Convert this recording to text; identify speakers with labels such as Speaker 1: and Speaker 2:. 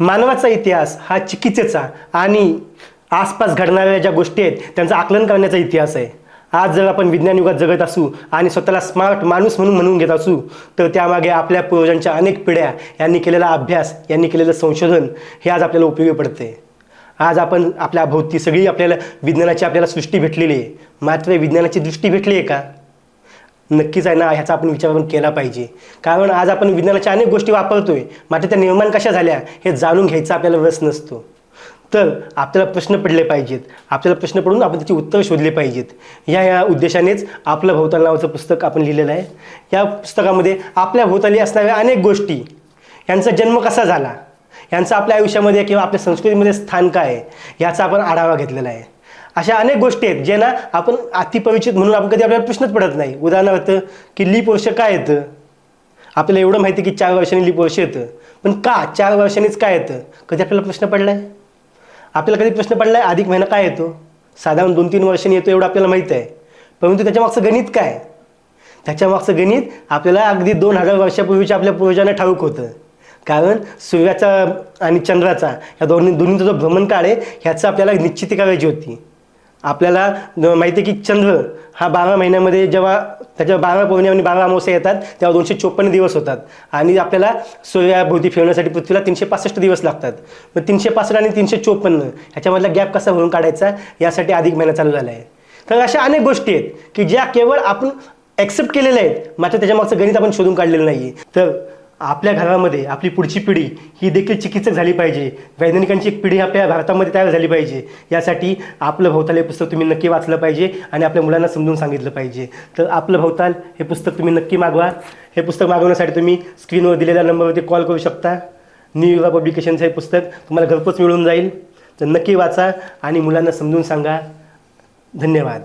Speaker 1: मानवाचा इतिहास हा चिकित्सेचा आणि आसपास घडणाऱ्या ज्या गोष्टी आहेत त्यांचं आकलन करण्याचा इतिहास आहे. आज जर आपण विज्ञान युगात जगत असू आणि स्वतःला स्मार्ट माणूस म्हणून म्हणून घेत असू तर त्यामागे आपल्या पूर्वजांच्या अनेक पिढ्या यांनी केलेला अभ्यास यांनी केलेलं संशोधन हे आज आपल्याला उपयोगी पडते. आज आपण आपल्या भोवती सगळी आपल्याला विज्ञानाची आपल्याला सृष्टी भेटलेली आहे. मात्र विज्ञानाची दृष्टी भेटली आहे का? नक्कीच आहे ना ह्याचा आपण विचार पण केला पाहिजे. कारण आज आपण विज्ञानाच्या अनेक गोष्टी वापरतोय मात्र त्या निर्माण कशा झाल्या हे जाणून घ्यायचा आपल्याला रस नसतो. तर आपल्याला प्रश्न पडले पाहिजेत. आपल्याला प्रश्न पडून आपण त्याची उत्तरं शोधली पाहिजेत. या या उद्देशानेच आपलं भोवताल नावाचं पुस्तक आपण लिहिलेलं आहे. या पुस्तकामध्ये आपल्या भोवताली असणाऱ्या अनेक गोष्टी यांचा जन्म कसा झाला यांचं आपल्या आयुष्यामध्ये किंवा आपल्या संस्कृतीमध्ये स्थान काय आहे याचा आपण आढावा घेतलेला आहे. अशा अनेक गोष्टी आहेत जे ना आपण अतिपरिचित म्हणून आपण कधी आपल्याला प्रश्नच पडत नाही. उदाहरणार्थ की लीप वर्ष काय येतं? आपल्याला एवढं माहिती आहे की चार वर्षांनी लीप वर्ष येतं. पण का चार वर्षांनीच काय येतं? कधी आपल्याला प्रश्न पडला आहे आपल्याला कधी प्रश्न पडला आहे अधिक महिना काय येतो? साधारण दोन तीन वर्षांनी येतो एवढं आपल्याला माहीत आहे. परंतु त्याच्यामागचं गणित काय? त्याच्यामागचं गणित आपल्याला अगदी दोन हजार वर्षापूर्वीच्या आपल्या पूर्वजांना ठाऊक होतं. कारण सूर्याचा आणि चंद्राचा या दोन्ही दोन्हीचा जो भ्रमणकाळ आहे ह्याचं आपल्याला निश्चिती करायची होती. आपल्याला माहिती आहे की चंद्र हा बारा महिन्यामध्ये जेव्हा त्याच्या बारा पौर्णिमा आणि बारा अमावस्या येतात तेव्हा दोनशे चोपन्न दिवस होतात. आणि आपल्याला सूर्याभोवती फिरण्यासाठी पृथ्वीला तीनशे पासष्ट दिवस लागतात. मग तीनशे पासष्ट आणि तीनशे चोपन्न ह्याच्यामधला गॅप कसा भरून काढायचा यासाठी अधिक महिना चालू झाला आहे. तर अशा अनेक गोष्टी आहेत की ज्या केवळ आपण ॲक्सेप्ट केलेल्या आहेत मात्र त्याच्यामागचं गणित आपण शोधून काढलेलं नाही तर आपल्या घरामध्ये आपली पुढची पिढी ही देखील चिकित्सक झाली पाहिजे. वैज्ञानिकांची एक पिढी आपल्या भारतामध्ये तयार झाली पाहिजे. यासाठी आपलं भवताल हे पुस्तक तुम्ही नक्की वाचलं पाहिजे आणि आपल्या मुलांना समजून सांगितलं पाहिजे. तर आपलं भवताल हे पुस्तक तुम्ही नक्की मागवा. हे पुस्तक मागवण्यासाठी तुम्ही स्क्रीनवर दिलेल्या नंबरवरती कॉल करू शकता. न्यू युवा पब्लिकेशनचं हे पुस्तक तुम्हाला घरपोच मिळून जाईल. तर नक्की वाचा आणि मुलांना समजून सांगा. धन्यवाद.